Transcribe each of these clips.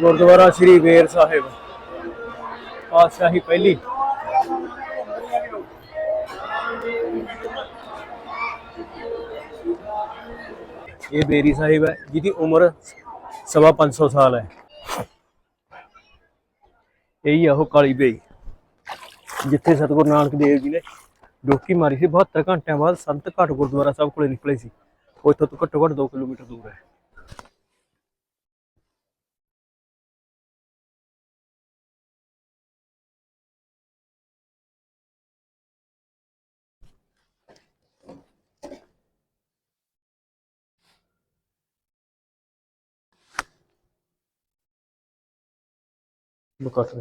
ਗੁਰਦੁਆਰਾ ਸ੍ਰੀ ਵੇਰ ਸਾਹਿਬ। ਪਾਤਸ਼ਾਹੀ ਪਹਿਲੀ। ਇਹ ਬੇਰੀ ਸਾਹਿਬ ਹੈ, ਜਿਹਦੀ ਉਮਰ ਸਵਾ 500 ਸਾਲ ਹੈ। ਇਹੀ ਆ ਉਹ ਕਾਲੀ ਬੇਈ ਜਿੱਥੇ ਸਤਿਗੁਰੂ ਨਾਨਕ ਦੇਵ ਜੀ ਨੇ ਡੋਕੀ ਮਾਰੀ ਸੀ। 72 ਘੰਟਿਆਂ ਬਾਅਦ ਸੰਤ ਘਾਟ ਗੁਰਦੁਆਰਾ ਸਾਹਿਬ ਕੋਲੇ ਨਿਕਲੇ ਸੀ। ਉਹ ਇੱਥੋਂ ਤੋਂ ਘੱਟੋ ਘੱਟ 2 ਕਿਲੋਮੀਟਰ ਦੂਰ ਹੈ। ਬਕਸ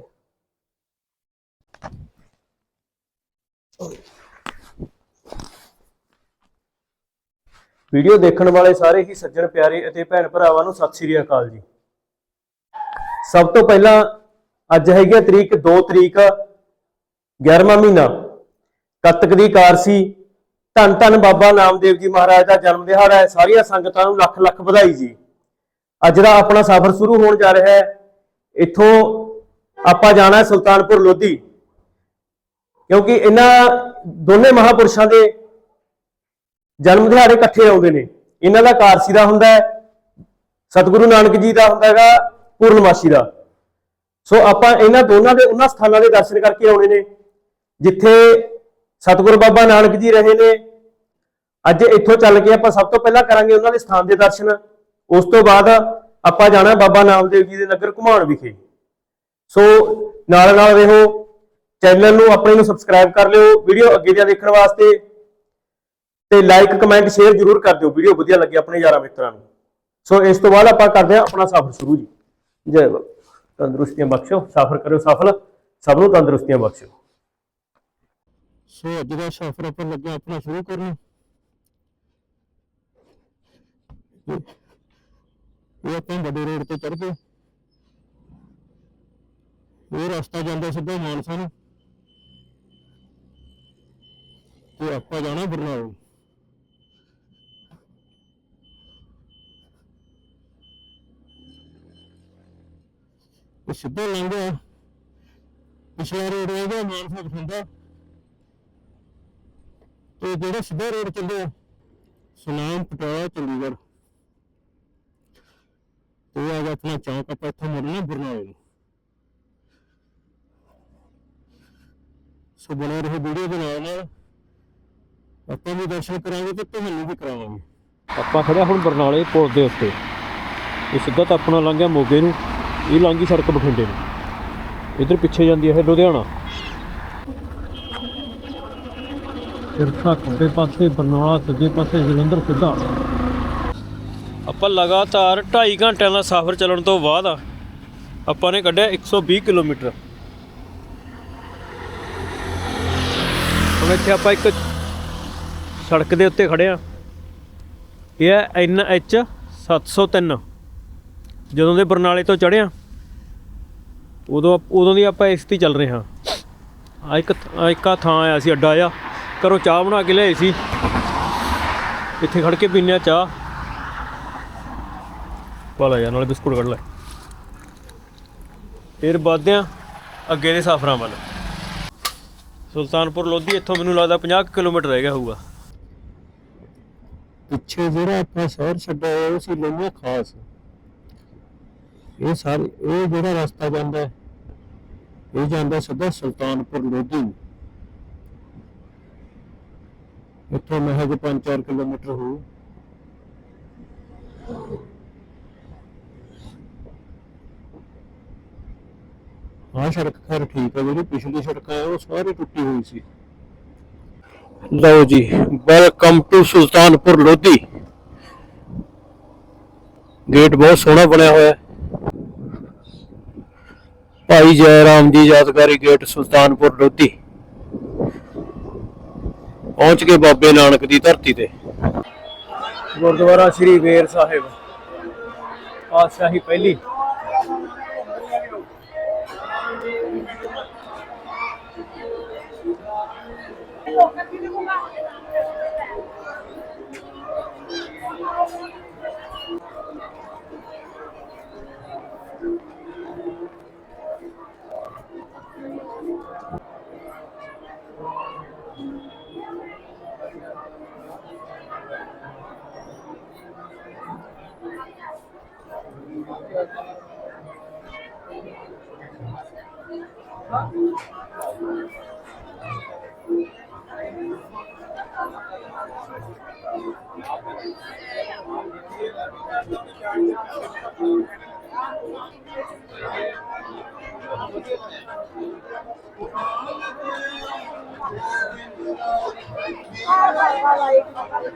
ਵੀਡੀਓ ਦੇਖਣ ਵਾਲੇ ਸਾਰੇ ਹੀ ਸੱਜਣ ਪਿਆਰੇ ਅਤੇ ਭੈਣ ਭਰਾਵਾਂ ਨੂੰ ਸਤਿ ਸ੍ਰੀ ਅਕਾਲ ਜੀ। ਸਭ ਤੋਂ ਪਹਿਲਾਂ ਅੱਜ ਹੈਗੀ ਤਰੀਕ 2 ਤਰੀਕ 11ਵਾਂ ਮਹੀਨਾ। ਕੱਤਕ ਦੀ ਕਾਰ ਸੀ। ਧੰਨ ਧੰਨ ਬਾਬਾ ਨਾਮਦੇਵ ਜੀ ਮਹਾਰਾਜ ਦਾ ਜਨਮ ਦਿਹਾੜਾ ਹੈ। ਸਾਰੀਆਂ ਸੰਗਤਾਂ ਨੂੰ ਲੱਖ ਲੱਖ ਵਧਾਈ ਜੀ। ਅੱਜ ਦਾ ਆਪਣਾ ਸਫ਼ਰ ਸ਼ੁਰੂ ਹੋਣ ਜਾ ਰਿਹਾ ਹੈ। ਇੱਥੋਂ ਆਪਾਂ ਜਾਣਾ ਹੈ ਸੁਲਤਾਨਪੁਰ ਲੋਧੀ। ਕਿਉਂਕਿ ਇਹਨਾਂ ਦੋਨੇ ਮਹਾਪੁਰਸ਼ਾਂ ਦੇ ਜਨਮ ਦਿਹਾੜੇ ਇਕੱਠੇ ਆਉਂਦੇ ਨੇ। ਇਹਨਾਂ ਦਾ ਕਾਰਸੀ ਦਾ ਹੁੰਦਾ ਹੈ, ਸਤਿਗੁਰੂ ਨਾਨਕ ਜੀ ਦਾ ਹੁੰਦਾ ਹੈਗਾ, ਪੂਰਨਮਾਸ਼ੀ ਦਾ। ਸੋ ਆਪਾਂ ਇਹਨਾਂ ਦੋਨਾਂ ਦੇ ਉਹਨਾਂ ਸਥਾਨਾਂ ਦੇ ਦਰਸ਼ਨ ਕਰਕੇ ਆਉਣੇ ਨੇ, ਜਿੱਥੇ ਸਤਿਗੁਰੂ ਬਾਬਾ ਨਾਨਕ ਜੀ ਰਹੇ ਨੇ। ਅੱਜ ਇੱਥੋਂ ਚੱਲ ਕੇ ਆਪਾਂ ਸਭ ਤੋਂ ਪਹਿਲਾਂ ਕਰਾਂਗੇ ਉਹਨਾਂ ਦੇ ਸਥਾਨ ਦੇ ਦਰਸ਼ਨ। ਉਸ ਤੋਂ ਬਾਅਦ ਆਪਾਂ ਜਾਣਾ ਬਾਬਾ ਨਾਮਦੇਵ ਜੀ ਦੇ ਨਗਰ ਘੁਮਾਉਣ ਵਿਖੇ। ਸੋ ਨਾਲ ਨਾਲ ਰਹੋ ਚੈਨਲ ਨੂੰ ਆਪਣੇ ਨੂੰ ਸਬਸਕ੍ਰਾਈਬ ਕਰ ਲਿਓ ਵੀਡੀਓ ਅੱਗੇ ਦੀਆਂ ਦੇਖਣ ਵਾਸਤੇ ਤੇ ਲਾਈਕ ਕਮੈਂਟ ਸ਼ੇਅਰ ਜਰੂਰ ਕਰ ਦਿਓ। ਵੀਡੀਓ ਵਧੀਆ ਲੱਗੇ ਆਪਣੇ ਯਾਰਾਂ ਮਿੱਤਰਾਂ ਨੂੰ। ਸੋ ਇਸ ਤੋਂ ਬਾਅਦ ਆਪਾਂ ਕਰਦੇ ਹਾਂ ਆਪਣਾ ਸਫ਼ਰ ਸ਼ੁਰੂ ਜੀ। ਜੈ ਬਾਬਾ। ਤੰਦਰੁਸਤੀਆਂ ਬਖਸ਼ੋ, ਸਫ਼ਰ ਕਰਿਓ, ਸਫਲ। ਸਭ ਨੂੰ ਤੰਦਰੁਸਤੀਆਂ ਬਖਸ਼ੋ। ਸੋ ਅੱਜ ਦਾ ਸਫ਼ਰ ਆਪਾਂ ਲੱਗੇ ਆਪਣਾ ਸ਼ੁਰੂ ਕਰਨ। ਇਹ ਆਪਾਂ ਵੱਡੇ ਰੋਡ ਤੇ ਚੜ ਪਏ ਇਹ ਰਸਤਾ ਜਾਂਦਾ ਸਿੱਧਾ ਮਾਨਸਾ ਨੂੰ। ਤੇ ਆਪਾਂ ਜਾਣਾ ਬਰਨਾਲੇ। ਇਹ ਸਿੱਧਾ ਲੰਘਿਆ ਪਿਛਲਾ ਰੋਡ ਹੈਗਾ ਮਾਨਸਾ ਬਠਿੰਡਾ। ਤੇ ਜਿਹੜਾ ਸਿੱਧਾ ਰੋਡ ਚੱਲਿਆ ਸੁਨਾਮ, ਪਟਿਆਲਾ, ਚੰਡੀਗੜ੍ਹ। ਤੇ ਆ ਗਿਆ ਆਪਣਾ ਚੌਂਕ ਆਪਾਂ ਇੱਥੋਂ ਮੁੜਨਾ ਬਰਨਾਲੇ ਨੂੰ। ਸੋ ਬਣੇ ਰਹੋ ਵੀਡੀਓ ਦੇ ਨਾਲ ਨਾਲ। ਆਪਾਂ ਵੀ ਦਰਸ਼ਨ ਕਰਾਂਗੇ ਤੇ ਤੁਹਾਨੂੰ ਵੀ ਕਰਾਵਾਂਗੇ। ਆਪਾਂ ਖੜਿਆ ਹੁਣ ਬਰਨਾਲੇ ਪੁਲ ਦੇ ਉੱਤੇ। ਇਹ ਸਿੱਧਾ ਤਾਂ ਆਪਣਾ ਲੰਘ ਮੋਗੇ ਨੂੰ, ਇਹ ਲੰਘੀ ਸੜਕ ਬਠਿੰਡੇ ਨੂੰ। ਇਧਰ ਪਿੱਛੇ ਜਾਂਦੀ ਹੈ ਲੁਧਿਆਣਾ। ਸਿਰਫਾ ਖੱਬੇ ਪਾਸੇ, ਬਰਨਾਲਾ ਸੱਜੇ ਪਾਸੇ, ਜਲੰਧਰ ਸਿੱਧਾ। ਆਪਾਂ ਲਗਾਤਾਰ 2.5 ਘੰਟਿਆਂ ਦਾ ਸਫ਼ਰ ਚੱਲਣ ਤੋਂ ਬਾਅਦ ਆਪਾਂ ਨੇ ਕੱਢਿਆ 120 ਕਿਲੋਮੀਟਰ। ਇੱਥੇ ਆਪਾਂ ਇੱਕ ਸੜਕ ਦੇ ਉੱਤੇ ਖੜੇ ਆ। ਇਹ ਹੈ NH 703 ਜਦੋਂ ਦੇ ਬਰਨਾਲੇ ਤੋਂ ਚੜਿਆ ਉਦੋਂ ਉਦੋਂ ਦੀ ਆਪਾਂ ਇਸ ਤੇ ਚੱਲ ਰਹੇ ਹਾਂ ਆ ਇੱਕ ਇੱਕ ਆਹ ਥਾਂ ਆਇਆ ਸੀ, ਅੱਡਾ ਆ ਘਰੋਂ ਚਾਹ ਬਣਾ ਕੇ ਲਿਆਏ ਸੀ। ਇੱਥੇ ਖੜ ਕੇ ਪੀਨੇ ਆ ਚਾਹ। ਪਾਲਾ ਯਾਰ, ਨਾਲੇ ਬਿਸਕੁਟ ਕੱਢ ਲੈ। ਫਿਰ ਵੱਧਦੇ ਆ ਅੱਗੇ ਦੇ ਸਫ਼ਰਾਂ ਵੱਲ। ਸੁਲਤਾਨਪੁਰ ਲੋਧੀ ਇੱਥੋਂ ਮੈਨੂੰ ਲੱਗਦਾ 50 ਕਿਲੋਮੀਟਰ ਰਹਿ ਗਿਆ ਹੋਊਗਾ। ਪਿੱਛੇ ਜਿਹੜਾ ਆਪਾਂ ਸ਼ਹਿਰ ਛੱਡਿਆ ਉਹ ਸੀ ਲੋਹੀਆਂ ਖਾਸ। ਇਹ ਸਾਰੇ ਇਹ ਜਿਹੜਾ ਰਸਤਾ ਜਾਂਦਾ ਹੈ, ਇਹ ਜਾਂਦਾ ਸਿੱਧਾ ਸੁਲਤਾਨਪੁਰ ਲੋਧੀ। ਨੂੰ। ਇੱਥੋਂ ਮਹਿਜ 5-4 ਕਿਲੋਮੀਟਰ ਹੋਊ। ਆਹ ਸੜਕ ਖੈਰ ਠੀਕ ਹੈ ਜਿਹੜੀ ਪਿਛਲੀ ਸੜਕ ਹੈ ਉਹ ਸਾਰੀ ਟੁੱਟੀ ਹੋਈ ਸੀ। ਲਓ ਜੀ welcome to Sultanpur Lodhi. Gate ਬਹੁਤ ਸੋਹਣਾ ਬਣਿਆ ਹੋਇਆ ਹੈ। ਭਾਈ ਜੈ ਰਾਮ ਜੀ ਯਾਦਗਾਰੀ ਗੇਟ ਸੁਲਤਾਨਪੁਰ ਲੋਧੀ। ਪਹੁੰਚ ਕੇ ਬਾਬੇ ਨਾਨਕ ਦੀ ਧਰਤੀ ਤੇ। ਗੁਰਦੁਆਰਾ ਸ੍ਰੀ ਵੇਰ ਸਾਹਿਬ ਪਾਤਸ਼ਾਹੀ ਪਹਿਲੀ Allora, capite come com'è?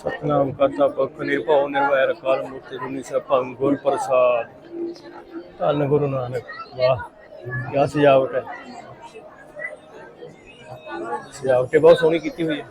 Satnam ਕਰਤਾ ਪਖ ਨੇ ਭਉ ਨਿਰਵੈਰ ਕਾਲ ਮੂਰਤਿ ਜੁਨੀ ਸਭੰ ਗੁਰ ਪ੍ਰਸਾਦ। ਧੰਨ ਗੁਰੂ ਨਾਨਕ ਵਾਹ ਕੀ ਸਜਾਵਟ ਹੈ। ਸਜਾਵਟ ਬਹੁਤ ਸੋਹਣੀ ਕੀਤੀ ਹੋਈ ਹੈ।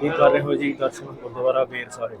ਨਹੀਂ? ਕੀ ਕਰ ਰਹੇ ਹੋ ਜੀ ਦਰਸ਼ਨ ਗੁਰਦੁਆਰਾ ਬੇਰ ਸਾਹਿਬ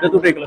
ਤੇ ਤੂੰ ਟੇਕ ਲੈ।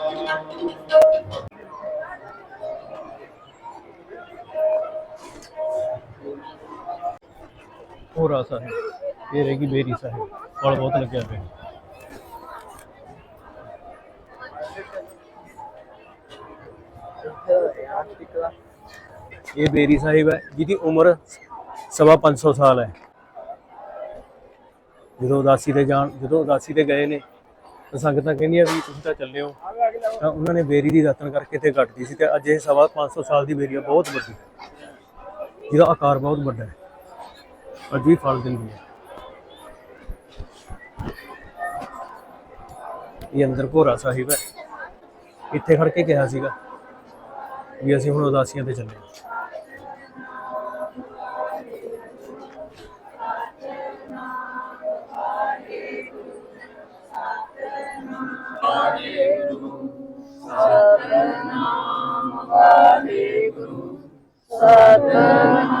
ਹੋਰਾ ਸਾਹਿਬ ਇਹ ਰਹੇਗੀ ਬੇਰੀ ਸਾਹਿਬ ਫਲ ਬਹੁਤ ਲੱਗਿਆ ਪਿਆ। ਇਹ ਬੇਰੀ ਸਾਹਿਬ ਹੈ, ਜਿਹਦੀ ਉਮਰ ਸਵਾ 500 ਸਾਲ ਹੈ। ਜਦੋਂ ਉਦਾਸੀ ਤੇ ਜਾਣ ਜਦੋਂ ਉਦਾਸੀ ਤੇ ਗਏ ਨੇ, ਤਾਂ ਸੰਗਤਾਂ ਕਹਿੰਦੀਆਂ ਵੀ ਤੁਸੀਂ ਤਾਂ ਚੱਲੇ ਹੋ। ਤਾਂ ਉਹਨਾਂ ਨੇ ਬੇਰੀ ਦੀ ਦਾਤਣ ਕਰਕੇ ਤੇ ਕੱਟਦੀ ਸੀ ਤੇ ਅੱਜ ਇਹ ਸਵਾ 500 ਸਾਲ ਦੀ ਬੇਰੀ ਆ ਬਹੁਤ ਵੱਡੀ। ਜਿਹਦਾ ਆਕਾਰ ਬਹੁਤ ਵੱਡਾ ਹੈ। ਅੱਜ ਵੀ ਫਲ ਦਿੰਦੀ ਹੈ ਇਹ ਅੰਦਰ ਭੋਰਾ ਸਾਹਿਬ ਹੈ ਇੱਥੇ ਖੜ ਕੇ ਕਿਹਾ ਸੀਗਾ ਵੀ ਅਸੀਂ ਹੁਣ ਉਦਾਸੀਆਂ ਤੇ ਚੱਲੇ ਹਾਂ। ਸਤਨਾਮ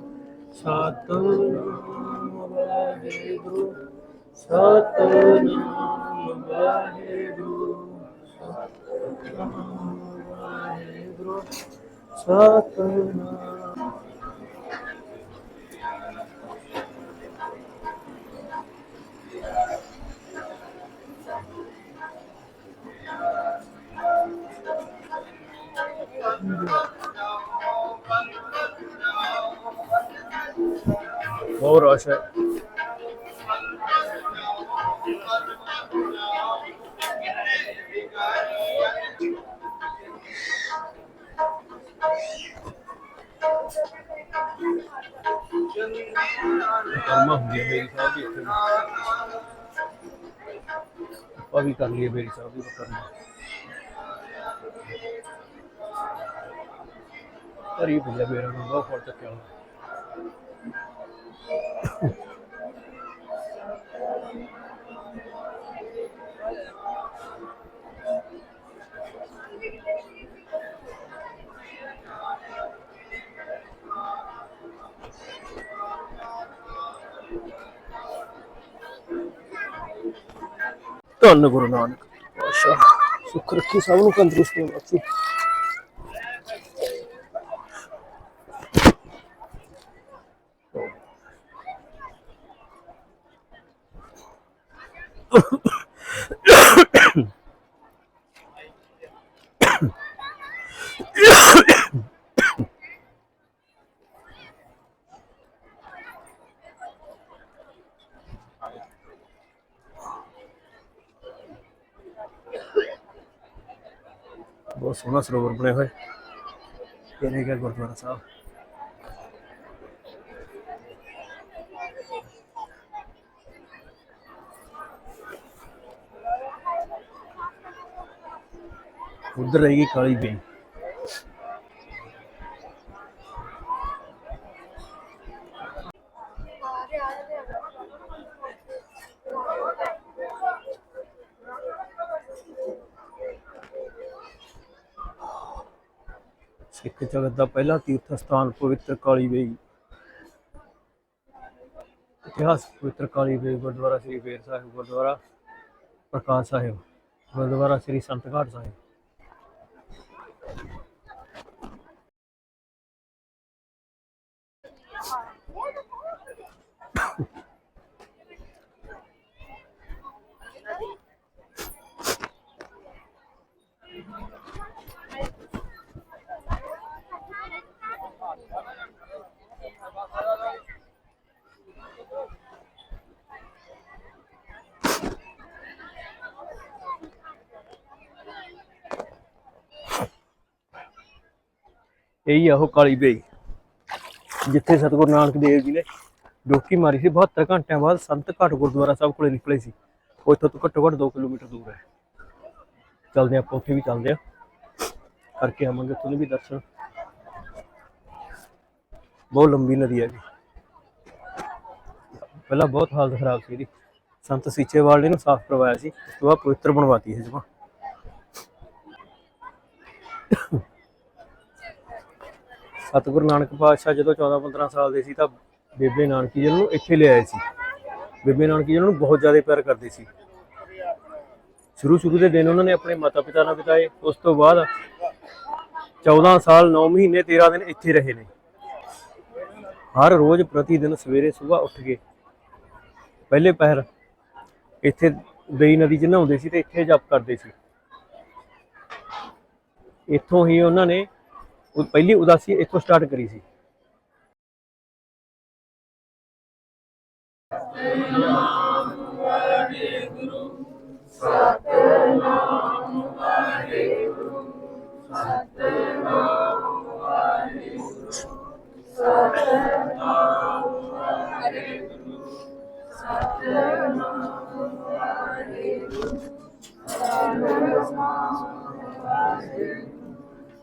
ਬਹੁਤ ਰਸ਼ ਹੈ ਕਰਮਾ ਹੁੰਦੀ ਹੈ ਮੇਰੀ ਸਾਹਿਬ ਦੀ ਇੱਥੇ ਆਪਾਂ ਵੀ ਕਰ ਲਈਏ ਮੇਰੀ ਸਾਹਿਬ ਦੀ ਕਰਨਾ ਕਰੀ ਭਈਆ ਮੇਰਾ ਨੂੰ ਬਹੁਤ ਫੜ ਚੱਕਿਆ ਹੋਇਆ। ਧੰਨ ਗੁਰੂ ਨਾਨਕ। ਪਾਤਸ਼ਾਹ ਸੁਖ ਰੱਖੀ ਸਭ ਨੂੰ ਤੰਦਰੁਸਤੀ ਬਖਸ਼ੀ ਬਹੁਤ ਸੋਹਣਾ ਸਰੋਵਰ ਬਣਿਆ ਹੋਇਆ ਹੈ ਇਹ ਹੈਗਾ ਗੁਰਦੁਆਰਾ ਸਾਹਿਬ ਉਧਰ ਰਹੇਗੀ ਕਾਲੀ ਬੇਈ ਜਗਤ ਦਾ ਪਹਿਲਾ ਤੀਰਥ ਸਥਾਨ ਪਵਿੱਤਰ ਕਾਲੀ ਬੇਈ। ਇਤਿਹਾਸ ਪਵਿੱਤਰ ਕਾਲੀ ਬੇਈ ਗੁਰਦੁਆਰਾ ਸ੍ਰੀ ਬੇਰ ਸਾਹਿਬ ਗੁਰਦੁਆਰਾ, ਪ੍ਰਕਾਸ਼ ਸਾਹਿਬ ਗੁਰਦੁਆਰਾ ਸ੍ਰੀ ਸੰਤ ਸਾਹਿਬ। ਇਹੀ ਆ ਉਹ ਕਾਲੀ ਬੇਈ। ਜਿੱਥੇ ਸਤਿਗੁਰੂ ਨਾਨਕ ਦੇਵ ਜੀ ਨੇ ਡੋਕੀ ਮਾਰੀ ਸੀ 72 ਘੰਟਿਆਂ ਬਾਅਦ ਸੰਤ ਘਾਟ ਗੁਰਦੁਆਰਾ ਸਾਹਿਬ ਕੋਲੇ ਨਿਕਲੇ ਸੀ। ਉਹ ਇੱਥੋਂ ਤੋਂ ਘੱਟੋ ਘੱਟ 2 ਕਿਲੋਮੀਟਰ ਦੂਰ ਹੈ। ਚੱਲਦੇ ਆਪਾਂ, ਉੱਥੇ ਵੀ ਚੱਲਦੇ ਆ ਕਰਕੇ ਆਵਾਂਗੇ, ਉੱਥੋਂ ਵੀ ਦਰਸ਼ਨ। ਬਹੁਤ ਲੰਬੀ ਨਦੀ ਹੈ ਜੀ ਪਹਿਲਾਂ ਬਹੁਤ ਹਾਲਤ ਖਰਾਬ ਸੀ ਇਹਦੀ। ਸੰਤ ਸੀਚੇਵਾਲ ਨੇ ਨੂੰ ਸਾਫ਼ ਕਰਵਾਇਆ ਸੀ, ਉਸ ਤੋਂ ਬਾਅਦ ਪਵਿੱਤਰ ਬਣਵਾਤੀ ਹੈ ਜਮਾ। ਸਤਿਗੁਰੂ ਨਾਨਕ ਪਾਤਸ਼ਾਹ ਜਦੋਂ 14 15 ਸਾਲ ਦੇ ਸੀ ਤਾਂ ਬੇਬੇ ਨਾਨਕੀ ਜੀ ਨੂੰ ਇੱਥੇ ਲਿਆਏ ਸੀ। ਬੇਬੇ ਨਾਨਕੀ ਜੀ ਉਹਨਾਂ ਨੂੰ ਬਹੁਤ ਜ਼ਿਆਦਾ ਪਿਆਰ ਕਰਦੇ ਸੀ। ਸ਼ੁਰੂ ਸ਼ੁਰੂ ਦੇ ਦਿਨ ਉਹਨਾਂ ਨੇ ਆਪਣੇ ਮਾਤਾ ਪਿਤਾ ਨਾਲ ਬਿਤਾਏ। ਉਸ ਤੋਂ ਬਾਅਦ 14 ਸਾਲ 9 ਮਹੀਨੇ 13 ਦਿਨ ਇੱਥੇ ਰਹੇ ਨੇ। ਹਰ ਰੋਜ਼ ਪ੍ਰਤੀ ਦਿਨ ਸਵੇਰੇ ਸਵੇਰ ਉੱਠ ਕੇ ਪਹਿਲੇ ਪਹਿਰ ਇੱਥੇ ਦਈ ਨਦੀ 'ਚ ਨਹਾਉਂਦੇ ਸੀ ਤੇ ਇੱਥੇ ਜਪ ਕਰਦੇ ਸੀ। ਇੱਥੋਂ ਹੀ ਉਹਨਾਂ ਨੇ ਉਹ ਪਹਿਲੀ ਉਦਾਸੀ ਇੱਥੋਂ ਸਟਾਰਟ ਕਰੀ ਸੀ। ਸਤਨਾਮ ਵਾਹਿਗੁਰੂ ਸਤਨਾਮ ਵਾਹਿਗੁਰੂ ਸਤਨਾਮ ਵਾਹਿਗੁਰੂ ਸਤਨਾਮ ਵਾਹਿਗੁਰੂ ਸਤਨਾਮ ਵਾਹਿਗੁਰੂ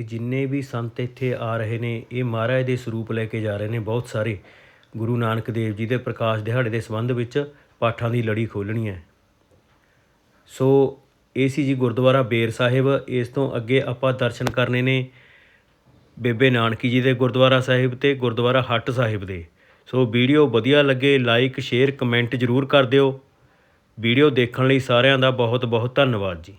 ਇਹ ਜਿੰਨੇ ਵੀ ਸੰਤ ਇੱਥੇ ਆ ਰਹੇ ਨੇ, ਇਹ ਮਹਾਰਾਜ ਦੇ ਸਰੂਪ ਲੈ ਕੇ ਜਾ ਰਹੇ ਨੇ ਬਹੁਤ ਸਾਰੇ। ਗੁਰੂ ਨਾਨਕ ਦੇਵ ਜੀ ਦੇ ਪ੍ਰਕਾਸ਼ ਦਿਹਾੜੇ ਦੇ ਸੰਬੰਧ ਵਿੱਚ ਪਾਠਾਂ ਦੀ ਲੜੀ ਖੋਲਣੀ ਹੈ। ਸੋ ਇਹ ਸੀ ਜੀ ਗੁਰਦੁਆਰਾ ਬੇਰ ਸਾਹਿਬ। ਇਸ ਤੋਂ ਅੱਗੇ ਆਪਾਂ ਦਰਸ਼ਨ ਕਰਨੇ ਨੇ ਬੇਬੇ ਨਾਨਕੀ ਜੀ ਦੇ ਗੁਰਦੁਆਰਾ ਸਾਹਿਬ ਤੇ ਗੁਰਦੁਆਰਾ ਹੱਟ ਸਾਹਿਬ ਦੇ। ਸੋ ਵੀਡੀਓ ਵਧੀਆ ਲੱਗੇ, ਲਾਈਕ, ਸ਼ੇਅਰ, ਕਮੈਂਟ ਜ਼ਰੂਰ ਕਰ ਦਿਓ। ਵੀਡੀਓ ਦੇਖਣ ਲਈ ਸਾਰਿਆਂ ਦਾ ਬਹੁਤ ਬਹੁਤ ਧੰਨਵਾਦ ਜੀ।